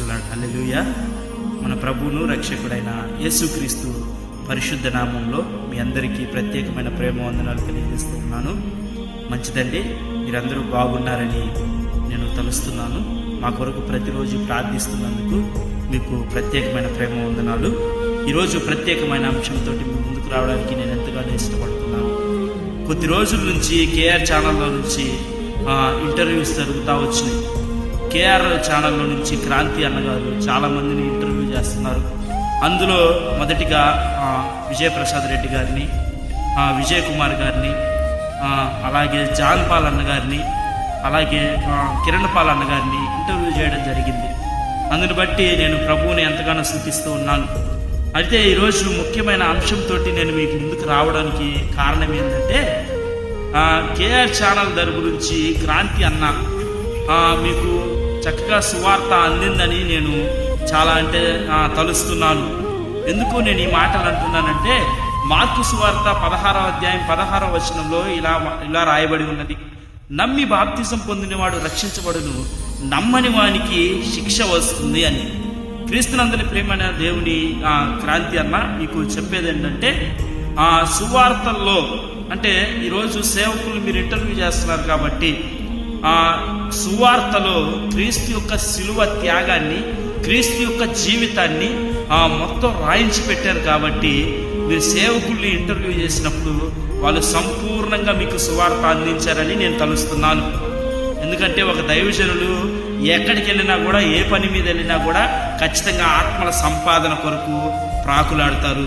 ఉన్నాడు అల్లెలుయ మన ప్రభువును రక్షకుడైన యేసుక్రీస్తు పరిశుద్ధ నామంలో మీ అందరికీ ప్రత్యేకమైన ప్రేమ వందనాలు తెలియజేస్తూ ఉన్నాను. మంచిదండి. మీరందరూ బాగున్నారని నేను తలుస్తున్నాను. మా కొరకు ప్రతిరోజు ప్రార్థిస్తున్నందుకు మీకు ప్రత్యేకమైన ప్రేమ వందనాలు ఈరోజు ప్రత్యేకమైన అంశంతో మీ ముందుకు రావడానికి నేను ఎంతగానో ఇష్టపడుతున్నాను. కొద్ది రోజుల నుంచి కేఆర్ ఛానల్లో నుంచి ఆ, ఇంటర్వ్యూస్ జరుగుతూ వచ్చినాయి. కేఆర్ ఛానల్లో నుంచి క్రాంతి అన్నగారు చాలామందిని ఇంటర్వ్యూ చేస్తున్నారు. అందులో మొదటిగా విజయప్రసాద్ రెడ్డి గారిని విజయ్ కుమార్ గారిని అలాగే జాన్ పాల్ అన్న గారిని అలాగే కిరణ్ పాల్ అన్న గారిని ఇంటర్వ్యూ చేయడం జరిగింది. అందుని బట్టి నేను ప్రభువుని ఎంతగానో స్థుతిస్తూ ఉన్నాను. అయితే ఈరోజు ముఖ్యమైన అంశంతో నేను మీకు ముందుకు రావడానికి కారణం ఏంటంటే కేఆర్ ఛానల్ దాని గురించి క్రాంతి అన్న మీకు చక్కగా సువార్త అందిందని నేను చాలా అంటే తలుస్తున్నాను. ఎందుకు నేను ఈ మాటలు అంటున్నానంటే మార్కు సువార్త పదహారవ అధ్యాయం పదహారవ వచనంలో ఇలా ఇలా రాయబడి ఉన్నది. నమ్మి బాప్తిజం పొందినవాడు రక్షించబడును నమ్మని వానికి శిక్ష వస్తుంది అని. క్రీస్తునందరి ప్రేమైన దేవుని క్రాంతి అన్న మీకు చెప్పేది ఏంటంటే ఆ సువార్తల్లో అంటే ఈరోజు సేవకులు మీరు ఇంటర్వ్యూ చేస్తున్నారు కాబట్టి సువార్తలో క్రీస్తు యొక్క శిలువ త్యాగాన్ని క్రీస్తు యొక్క జీవితాన్ని ఆ మొత్తం రాయించి పెట్టారు కాబట్టి మీరు సేవకుల్ని ఇంటర్వ్యూ చేసినప్పుడు వాళ్ళు సంపూర్ణంగా మీకు సువార్త అందించారని నేను తలుస్తున్నాను. ఎందుకంటే ఒక దైవజనులు ఎక్కడికి వెళ్ళినా కూడా ఏ పని మీద వెళ్ళినా కూడా ఖచ్చితంగా ఆత్మల సంపాదన కొరకు ప్రాకులాడతారు.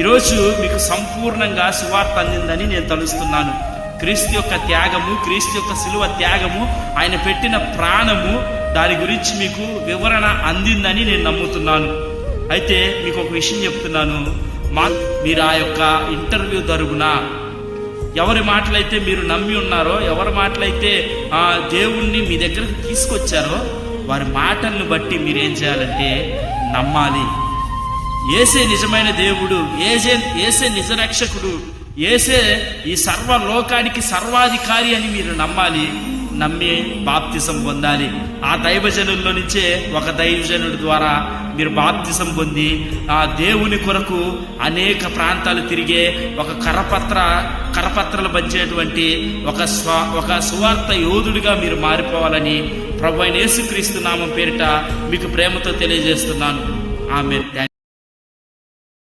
ఈరోజు మీకు సంపూర్ణంగా సువార్త అందిందని నేను తలుస్తున్నాను. క్రీస్తు యొక్క త్యాగము క్రీస్తు యొక్క శిలువ త్యాగము ఆయన పెట్టిన ప్రాణము దాని గురించి మీకు వివరణ అందిందని నేను నమ్ముతున్నాను. అయితే మీకు ఒక విషయం చెప్తున్నాను. మా మీరు ఆ యొక్క ఇంటర్వ్యూ తరుగున ఎవరి మాటలైతే మీరు నమ్మి ఉన్నారో ఎవరి మాటలైతే ఆ దేవుణ్ణి మీ దగ్గరకు తీసుకొచ్చారో వారి మాటలను బట్టి మీరేం చేయాలంటే నమ్మాలి. ఏసే నిజమైన దేవుడు ఏసే ఏసే నిజరక్షకుడు ఏసే ఈ సర్వ లోకానికి సర్వాధికారి అని మీరు నమ్మాలి నమ్మి బాప్తిసం పొందాలి. ఆ దైవజనుల్లో నుంచే ఒక దైవజనుడి ద్వారా మీరు బాప్తిసం పొంది ఆ దేవుని కొరకు అనేక ప్రాంతాలు తిరిగే ఒక కరపత్ర కరపత్రలు పంచేటువంటి ఒక స్వ ఒక సువార్త యోధుడిగా మీరు మారిపోవాలని ప్రభు అయిన యేసుక్రీస్తు నామం పేరిట మీకు ప్రేమతో తెలియజేస్తున్నాను. ఆమె